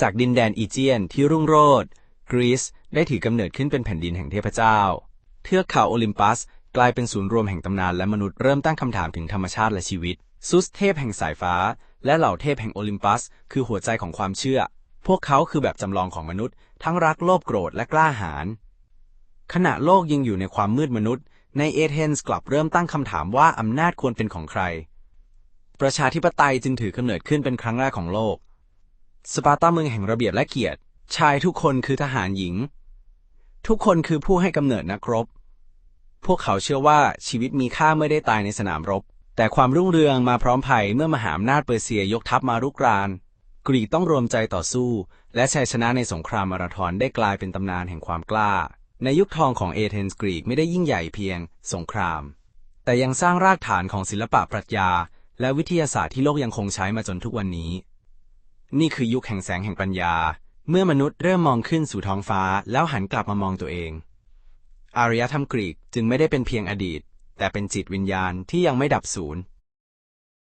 จากดินแดนอีเจียนที่รุ่งโรจน์กรีซได้ถือกำเนิดขึ้นเป็นแผ่นดินแห่งเทพเจ้า เทือกเขาโอลิมปัส กลายเป็นศูนย์รวมแห่งตำนานและมนุษย์เริ่มตั้งคำถามถึงธรรมชาติและชีวิต ซุสเทพแห่งสายฟ้า และเหล่าเทพแห่งโอลิมปัส คือหัวใจของความเชื่อ พวกเขาคือแบบจำลองของมนุษย์ ทั้งรักโลภโกรธและกล้าหาญขณะโลกยังอยู่ในความมืดมนุษย์ ในเอเธนส์กลับเริ่มตั้งคำถามว่าอำนาจควรเป็นของใคร ประชาธิปไตยจึงถือกำเนิดขึ้นเป็นครั้งแรกของโลก สปาร์ตาเมืองแห่งระเบียบและเกียรติ ชายทุกคนคือทหารหญิง ทุกคนคือผู้ให้กำเนิดนักรบ พวกเขาเชื่อว่าชีวิตมีค่าเมื่อได้ตายในสนามรบ แต่ความรุ่งเรืองมาพร้อมภัยเมื่อมหาอำนาจเปอร์เซียยกทัพมารุกราน กรีกต้องรวมใจต่อสู้ และชัยชนะในสงครามมาราธอนได้กลายเป็นตำนานแห่งความกล้า ในยุคทองของเอเธนส์กรีกไม่ได้ยิ่งใหญ่เพียง สงคราม แต่ยังสร้างรากฐานของศิลปะปรัชญา และวิทยาศาสตร์ที่โลกยังคงใช้มาจนทุกวันนี้ นี่คือยุคแห่งแสงแห่งปัญญา เมื่อมนุษย์เริ่มมองขึ้นสู่ท้องฟ้าแล้วหันกลับมามองตัวเอง อารยธรรมกรีกจึงไม่ได้เป็นเพียงอดีต แต่เป็นจิตวิญญาณที่ยังไม่ดับสูญ